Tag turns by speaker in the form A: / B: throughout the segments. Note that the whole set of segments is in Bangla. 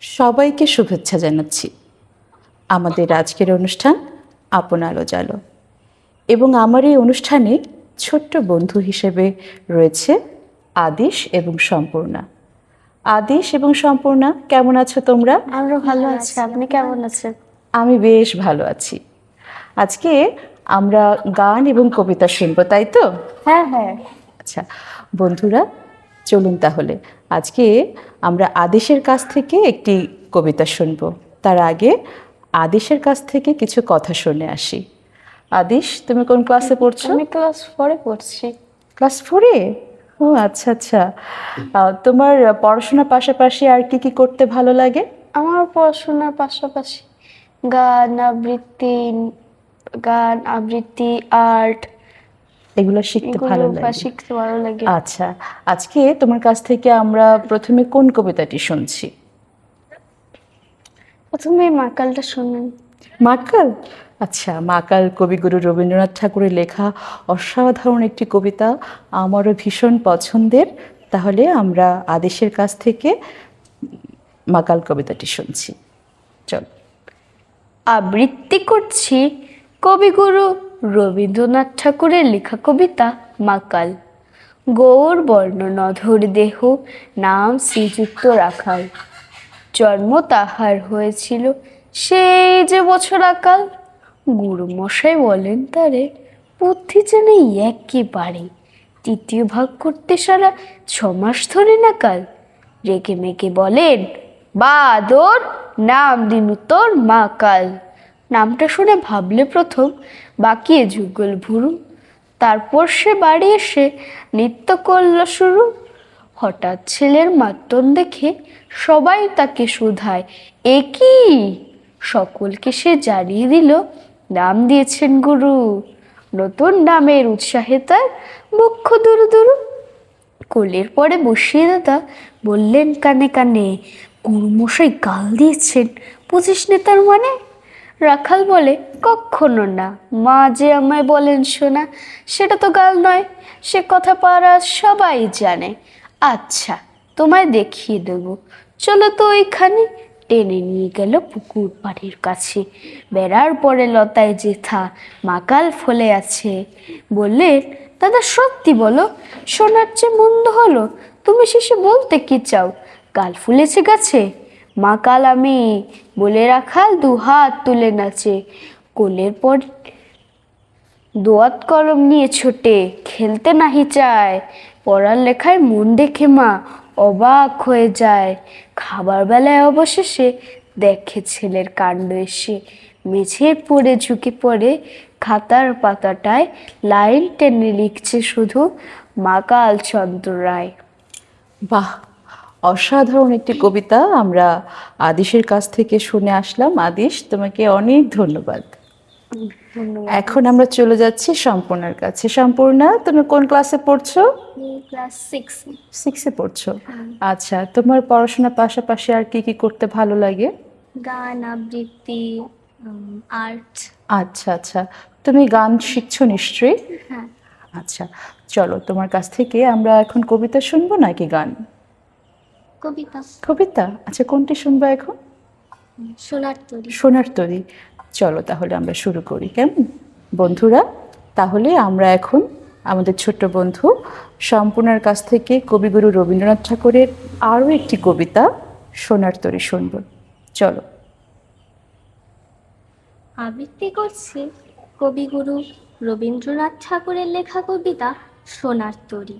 A: সবাইকে শুভেচ্ছা জানাচ্ছি। আমাদের আজকের অনুষ্ঠান আপন আলো জালো। এবং আমার এই অনুষ্ঠানে ছোট্ট বন্ধু হিসেবে রয়েছে আদিশ এবং সম্পূর্ণা। আদিশ এবং সম্পূর্ণা কেমন আছো তোমরা?
B: আমরা ভালো আছি। আপনি কেমন আছেন?
A: আমি বেশ ভালো আছি। আজকে আমরা গান এবং কবিতা শুনব তাই তো?
B: হ্যাঁ হ্যাঁ।
A: আচ্ছা বন্ধুরা চলুন তাহলে। আজকে আমরা আদেশের কাছ থেকে একটি কবিতা শুনব। তার আগে আদেশের কাছ থেকে কিছু কথা শুনে আসি। আদিশ তুমি কোন ক্লাসে পড়ছো?
B: আমি ক্লাস ফোরে পড়ছি।
A: ক্লাস ফোরে? ও আচ্ছা আচ্ছা। তোমার পড়াশোনার পাশাপাশি আর কি কি করতে ভালো লাগে?
B: আমার পড়াশোনার পাশাপাশি গান আবৃত্তি গান আবৃত্তি আর্ট
A: এগুলো শিখতে ভালো লাগে।
B: শিখতে ভালো লাগে।
A: আচ্ছা আজকে তোমার কাছ থেকে আমরা প্রথমে কোন কবিতাটি শুনছি?
B: প্রথমে মাকালটা শুনুন।
A: মাকাল আচ্ছা মাকাল কবিগুরু রবীন্দ্রনাথ ঠাকুরের লেখা অসাধারণ একটি কবিতা আমারও ভীষণ পছন্দের। তাহলে আমরা আদেশের কাছ থেকে মাকাল কবিতাটি শুনছি। চল।
B: আবৃত্তি করছি কবিগুরু রবীন্দ্রনাথ ঠাকুরের লেখা কবিতা মাকাল। গৌর বর্ণ নধর দেহ নাম শ্রীযুক্ত রাখাল। জন্ম তাহার হয়েছিল সেই যে বছর আকাল। গুরুমশাই বলেন তারে, বুদ্ধি যেন একেবারে। তৃতীয় ভাগ করতে সারা ছমাস ধরে না কাল। রেগে মেগে বলেন, বাদর নাম দিনু তোর মা কাল। নামটা শুনে ভাবলে প্রথম বাকিয়ে যুগল ভুরু। তারপর সে বাড়ি এসে নৃত্য করল শুরু। হঠাৎ ছেলের মাতন দেখে সবাই তাকে শুধায়, এ কি? সকলকে সে জানিয়ে দিল, নাম দিয়েছেন গুরু। নতুন নামের উৎসাহে তার মুখ্য দুরু দুরু কোলের পরে বসিয়ে দাদা বললেন কানে কানে, গুরুমশাই গাল দিয়েছেন, বুঝিস নে তার মানে? রাখাল বলে, কখনো না। মা যে আমায় বলেন শোনা, সেটা তো গাল নয়। সে কথা পাড়া সবাই জানে। আচ্ছা তোমায় দেখিয়ে দেবো। চলো তো ওইখানে। টেনে নিয়ে গেল পুকুর পাড়ের কাছে। বেড়ার পরে লতায় জেঠা মাকাল ফলে আছে। বললেন দাদা, সত্যি বলো শোনার চেয়ে মন্দ হলো। তুমি শেষে বলতে কি চাও? গাল ফুলেছে গাছে? মা কাল আমি বলে রাখাল, দু হাত তুলে নাচে। কোলের পর দোয়াত কলম নিয়ে ছোটে, খেলতে নাহি চায়। পড়ার লেখায় মন দেখে মা অবাক হয়ে যায়। খাবার বেলায় অবশেষে দেখে ছেলের কাণ্ড এসে মেঝে পড়ে ঝুঁকে পড়ে খাতার পাতাটায় লাইন টেনে লিখছে শুধু মাকাল চন্দ্র রায়।
A: বাহ! অসাধারণ একটি কবিতা আমরা আদিশের কাছ থেকে শুনে আসলাম। আদিশ তোমাকে অনেক ধন্যবাদ। এখন আমরা চলে যাচ্ছি সম্পূর্ণার কাছে। সম্পূর্ণা তুমি কোন ক্লাসে পড়ছো?
B: ক্লাস সিক্স
A: সিক্সে পড়ছো। আচ্ছা তোমার পড়াশোনার পাশাপাশি আর কি কি করতে ভালো লাগে?
B: গান আবৃত্তি আর্ট
A: আচ্ছা আচ্ছা। তুমি গান শিখছো নিশ্চয়ই?
B: হ্যাঁ।
A: আচ্ছা চলো তোমার কাছ থেকে আমরা এখন কবিতা শুনব নাকি গান?
B: কবিতা।
A: কবিতা? আচ্ছা কোনটি শুনব এখন?
B: সোনার তরী।
A: সোনার তরী। চলো তাহলে আমরা শুরু করি কেমন? বন্ধুরা তাহলে আমরা এখন আমাদের ছোট্ট বন্ধু সম্পূর্ণার কাছ থেকে কবিগুরু রবীন্দ্রনাথ ঠাকুরের আরও একটি কবিতা সোনার তরী শুনব। চলো।
C: আবৃত্তি করছি কবিগুরু রবীন্দ্রনাথ ঠাকুরের লেখা কবিতা সোনার তরী।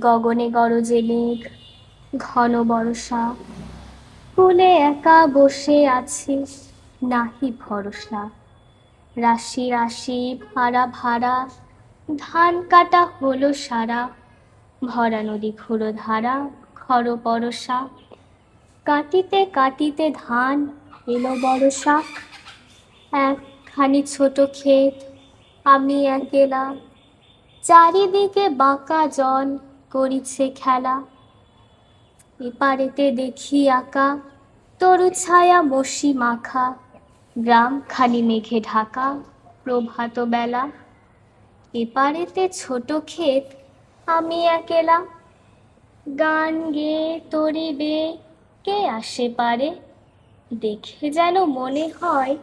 C: গগনে গরজে মেঘ ঘন বর্ষা। কুলে একা বসে আছি, নাহি ভরসা। রাশি রাশি ভাড়া ভাড়া, ধান কাটা হলো সারা। ভরা নদী ঘুরো ধারা খর পরশা। কাটিতে কাটিতে ধান এলো বরষা একখানি ছোট ক্ষেত, আমি একেলা। চারিদিকে বাঁকা জল, করিছে খেলা। এপারেতে দেখি আঁকা। তরু ছায়া মসি মাখা। গ্রাম খালি মেঘে ঢাকা, প্রভাত বেলা। এপারেতে ছোট ক্ষেত, আমি একেলা। গান গেয়ে তরিবে কে আসে পারে? দেখে যেন মনে হয়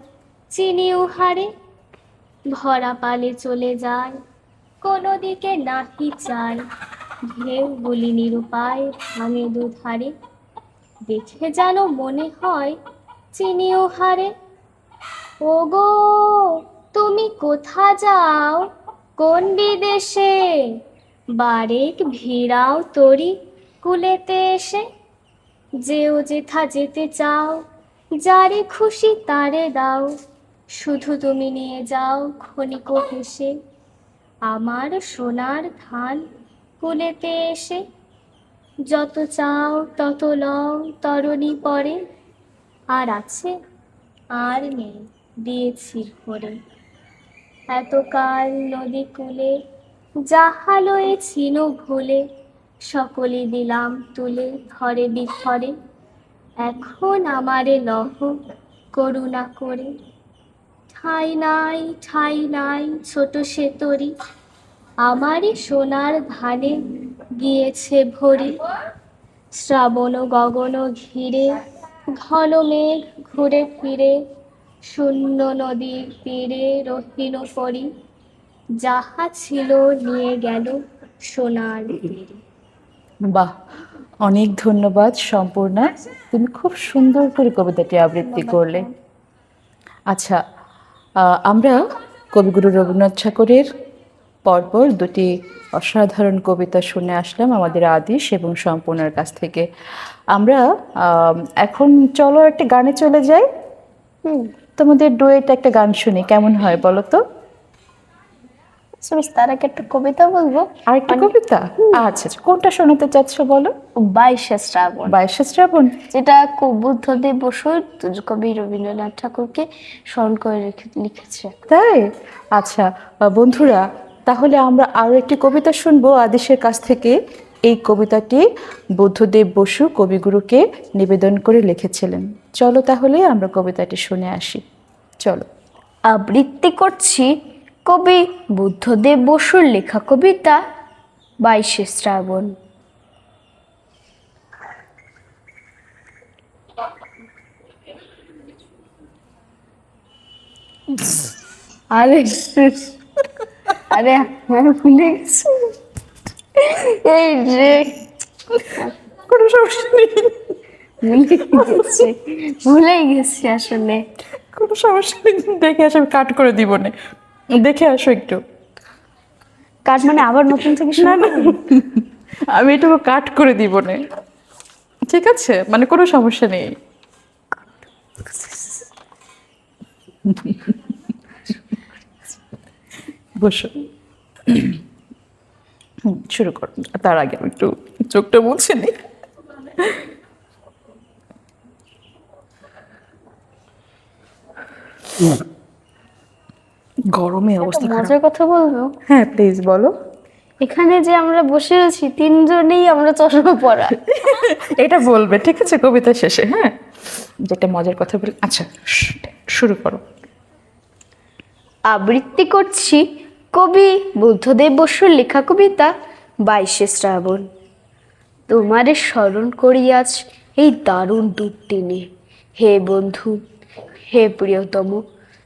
C: চিনি উহারে। ভরা পালে চলে যায়, কোনো দিকে নাহি চায়। ঢেউগুলি নিরুপায় ভাঙে দুধারে। দেখে যেন মনে হয় চিনি উহারে ওগো, তুমি কোথা যাও? কোন বিদেশে? বারেক ভিড়াও তরি কুলেতে এসে। যেও যেথা যেতে চাও, যারে খুশি তারে দাও। শুধু তুমি নিয়ে যাও ক্ষণিক হেসে। আমার সোনার ধান কুলেতে এসে যত চাও তত লও, তরণী পরে। আর আছে, আর নেই, দিয়েছি ভরে এতকাল নদী কূলে যাহা লয়েছিল ভুলে, সকলে দিলাম তুলে ধরে বিথরে এখন আমারে লহ করুণা করে। ঠাই নাই ঠাই নাই, ছোট সে তরি। আমারই সোনার ধানে গিয়েছে ভরি। শ্রাবণ গগন ঘিরে, ঘন মেঘ ঘুরে ফিরে, শূন্য নদীর তীরে রহিল পরি। যাহা ছিল নিয়ে গেল সোনার
A: বাহ, অনেক ধন্যবাদ সম্পূর্ণা। তুমি খুব সুন্দর করে কবিতাটি আবৃত্তি করলে। আচ্ছা আমরা কবিগুরু রবীন্দ্রনাথ ঠাকুরের পরপর দুটি অসাধারণ কবিতা শুনে আসলাম আমাদের আদিশ এবং সম্পূর্ণার কাছ থেকে। আমরা আম, এখন চলো একটা গানে চলে যাই। তোমাদের ডুয়েট একটা গান শুনি কেমন হয় বলো তো?
B: তার আগে একটা কবিতা বলব?
A: আর একটা কবিতা? আচ্ছা আচ্ছা কোনটা শোনাতে চাচ্ছ বলো?
B: বাইশে শ্রাবণ।
A: বাইশে শ্রাবণ।
B: যেটা বুদ্ধদেব বসু কবি রবীন্দ্রনাথ ঠাকুরকে স্মরণ করে লিখেছে।
A: তাই? আচ্ছা বন্ধুরা তাহলে আমরা আরও একটি কবিতা শুনব আদেশের কাছ থেকে। এই কবিতাটি বুদ্ধদেব বসু কবিগুরুকে নিবেদন করে লিখেছিলেন। চলো তাহলে আমরা কবিতাটি শুনে আসি। চলো।
B: আবৃত্তি করছি কবি বুদ্ধদেব বসুর লেখা কবিতা বাইশে শ্রাবণ। আরে আরে আমি ভুলে গেছি। এই যে
A: কোনো সমস্যা নেই।
B: ভুলে গেছি ভুলেই গেছি আসলে।
A: কোনো সমস্যা নেই দেখে আসো আমি কাট করে দিব না। দেখে আসো একটু।
B: কাজ মানে আবার নতুন থেকে
A: না না। আমি এটুকু কাট করে দিব না। ঠিক আছে? মানে কোনো সমস্যা নেই। বসো। শুরু তার আগে আমি একটু চোখটা মুছে গরমে অবস্থা
B: মজার কথা বলব?
A: হ্যাঁ প্লিজ বলো।
B: এখানে যে আমরা বসে আছি তিনজনেই আমরা চশমা পরা।
A: এটা বলবে ঠিক আছে কবিতা শেষে হ্যাঁ? যেটা মজার কথা বলি আচ্ছা শুরু করো।
B: আবৃত্তি করছি কবি বুদ্ধদেব বসুর লেখা কবিতা বাইশে শ্রাবণ। তোমারে স্মরণ করি আজ এই দারুণ দুর্দিনে। হে বন্ধু, হে প্রিয়তম,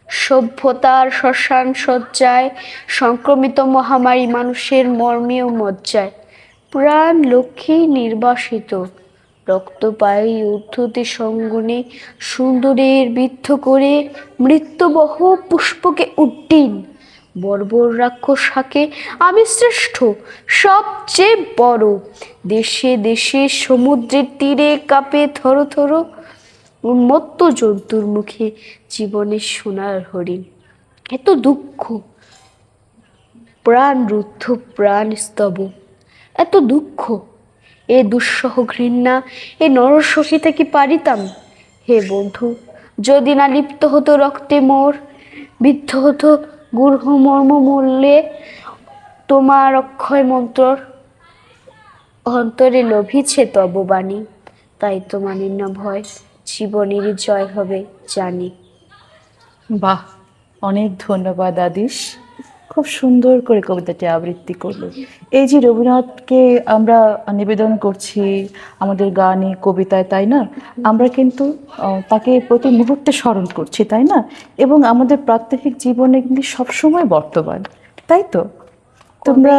B: সভ্যতার শ্মশান সজ্জায় সংক্রমিত মহামারী মানুষের মর্মীয় মজ্জায় প্রাণ লক্ষ্মী নির্বাসিত রক্ত রক্তপায়ী উদ্ধতি সঙ্গনে সুন্দরের বিদ্ধ করে মৃত্যুবহ পুষ্পকে উড্ডীন বর্বর রাক্ষস হাকে আমি শ্রেষ্ঠ, সবচেয়ে বড়। দেশে দেশে সমুদ্রের তীরে কাঁপে থরো থরো উন্মত্ত জন্তুর মুখে জীবনের সোনার হরিণ। এত দুঃখ, প্রাণ রুদ্ধ, প্রাণ স্তব। এত দুঃখ, এ দুঃসহ ঘৃণা, এ নরসহিতে কি পারিতাম। হে বন্ধু, যদি না লিপ্ত হতো রক্তে মোর, বিদ্ধ হতো গূঢ় মর্ম মূল্যে তোমার অক্ষয় মন্ত্র অন্তরে লোভিছে তব বাণী তাই তোমার না ভয় জীবনের জয় হবে জানি।
A: বাহ, অনেক ধন্যবাদ আদিশ। খুব সুন্দর করে কবিতাটি আবৃত্তি করল। এই যে রবীন্দ্রনাথকে আমরা নিবেদন করছি আমাদের গানে কবিতায় তাই না? আমরা কিন্তু তাকে প্রতি মুহূর্তে স্মরণ করছি তাই না? এবং আমাদের প্রাত্যহিক জীবনে কিন্তু সবসময় বর্তমান তাই তো? তোমরা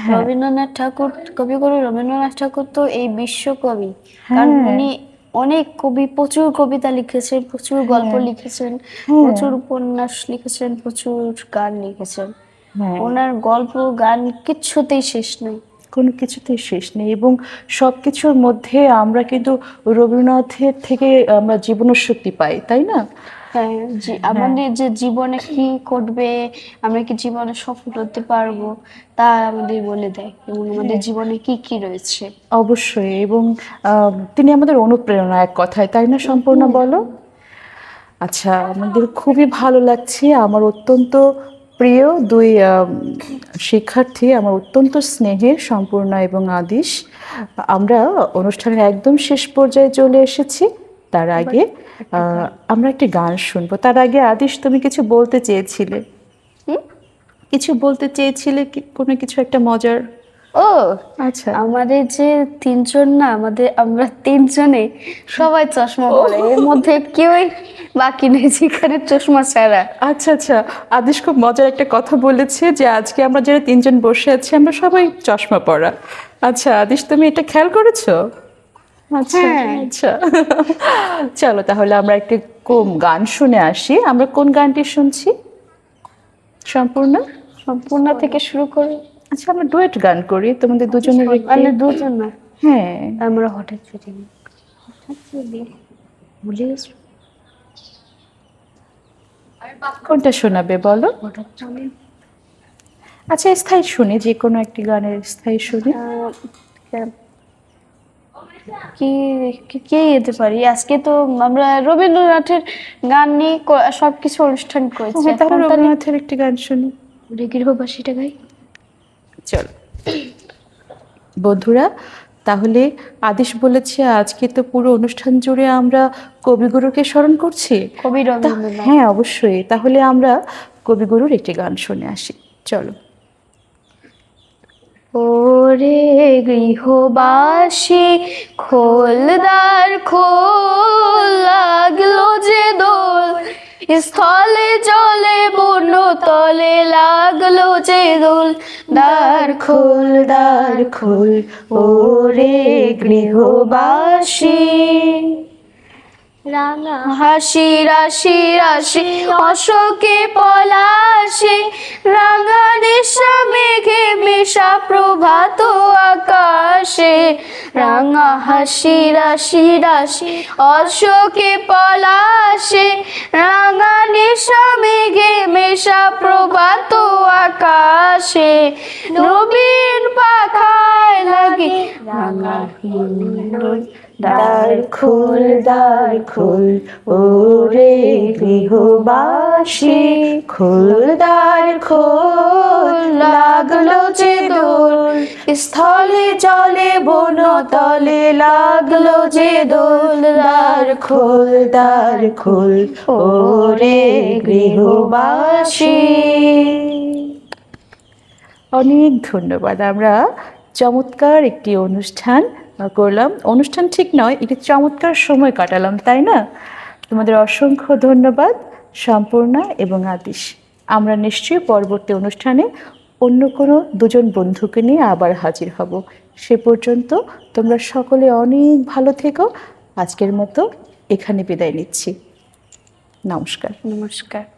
A: হ্যাঁ।
B: রবীন্দ্রনাথ ঠাকুর কবিগুরু রবীন্দ্রনাথ ঠাকুর তো এই বিশ্বকবি। কারণ
A: হ্যাঁ।
B: উনি অনেক কবি প্রচুর কবিতা লিখেছেন প্রচুর গল্প
A: হ্যাঁ।
B: লিখেছেন। প্রচুর উপন্যাস লিখেছেন প্রচুর গান লিখেছেন। ওনার গল্প গান কিচ্ছুতেই শেষ নেই।
A: কোনো কিছুতেই শেষ নেই এবং সব কিছুর মধ্যে আমরা কিন্তু রবীন্দ্রনাথের থেকে আমরা জীবনের শক্তি পাই তাই না?
B: হ্যাঁ আমাদের যে জীবনে কি ঘটবে আমরা কি জীবনে সফল হতে পারব তা আমাদের বলে দেয় এবং আমাদের
A: হ্যাঁ।
B: জীবনে কি কি রয়েছে।
A: অবশ্যই এবং তিনি আমাদের অনুপ্রেরণা এক কথায় তাই না সম্পূর্ণ বলো? আচ্ছা আমাদের খুবই ভালো লাগছে আমার অত্যন্ত প্রিয় দুই শিক্ষার্থী আমার অত্যন্ত স্নেহের সম্পূর্ণ এবং আদিশ আমরা অনুষ্ঠানের একদম শেষ পর্যায়ে চলে এসেছি। তার আগে আমরা একটি গান শুনব। তার আগে আদিশ তুমি কিছু বলতে চেয়েছিলে? কিছু বলতে চেয়েছিলে কি? কোনো কিছু একটা মজার
B: ও
A: আচ্ছা।
B: আমাদের যে তিনজন না আমাদের আমরা তিনজনে সবাই চশমা পরে। এর মধ্যে কেউই বাকি নেই যেখানে চশমা ছাড়া।
A: আচ্ছা আচ্ছা। আদিশ খুব মজার একটা কথা বলেছে যে আজকে আমরা যারা তিনজন বসে আছি আমরা সবাই চশমা পরা। আচ্ছা আদিশ তুমি এটা খেয়াল করেছ? আচ্ছা
B: হ্যাঁ।
A: আচ্ছা। চলো তাহলে আমরা একটু কম গান শুনে আসি। আমরা কোন গানটি শুনছি? সম্পূর্ণ?
B: সম্পূর্ণ থেকে শুরু করে।
A: আচ্ছা আমরা ডুয়েট গান করি তোমাদের দুজনের
B: মানে দুজন? না
A: হ্যাঁ।
B: আমরা হঠাৎ ভুলে গেছি।
A: কোনটা শোনাবে বলো?
B: হঠাৎ
A: আচ্ছা স্থায়ী শুনি যে কোনো একটি গানের স্থায়ী শুনি।
B: কি কি- যেতে পারি? আজকে তো আমরা রবীন্দ্রনাথের গান নিয়ে সবকিছু অনুষ্ঠান করেছি।
A: রবীন্দ্রনাথের একটি গান শুনি।
B: গৃহবাসীটা গাই।
A: চলো। বন্ধুরা তাহলে আদেশ বলেছে আজকে তো পুরো অনুষ্ঠান জুড়ে আমরা কবিগুরুকে স্মরণ করছি?
B: কবি
A: হ্যাঁ অবশ্যই। তাহলে আমরা কবিগুরুর একটি গান শুনে আসি। চলো।
B: ওরে গৃহবাসী খোলদার খোল লাগল যে দোল। স্থলে জলে বন্য তলে লাগল যে দোল। দ্বার খোল দ্বার
A: খোল ও রে গৃহবাসী।
C: রাঙা।
B: হাসি রাশি রাশি অশোকে পলাশে মেশা প্রভাত আকাশে, রাঙা হাসি, রাশি রাশি, অশোকে পলাশে, রাঙা নিশা মেঘে মেশা প্রভাত আকাশে, নবীন পাখায় লাগে রাঙা হিন্দুল
A: দ্বার খোল দ্বার খোল, ওরে গৃহবাসী খোল দ্বার খোল লাগল যে দোল। স্থলে জলে বন তলে লাগল যে দোল। দ্বার খোল দ্বার খোল, ওরে গৃহবাসী। অনেক ধন্যবাদ। আমরা চমৎকার একটি অনুষ্ঠান করলাম। অনুষ্ঠান ঠিক নয়, একটি চমৎকার সময় কাটালাম, তাই না? তোমাদের অসংখ্য ধন্যবাদ, সম্পূর্ণা এবং আদিশ আমরা নিশ্চয়ই পরবর্তী অনুষ্ঠানে অন্য কোনো দুজন বন্ধুকে নিয়ে আবার হাজির হব। সে পর্যন্ত তোমরা সকলে অনেক ভালো থেকো। আজকের মতো এখানে বিদায় নিচ্ছি। নমস্কার।
B: নমস্কার।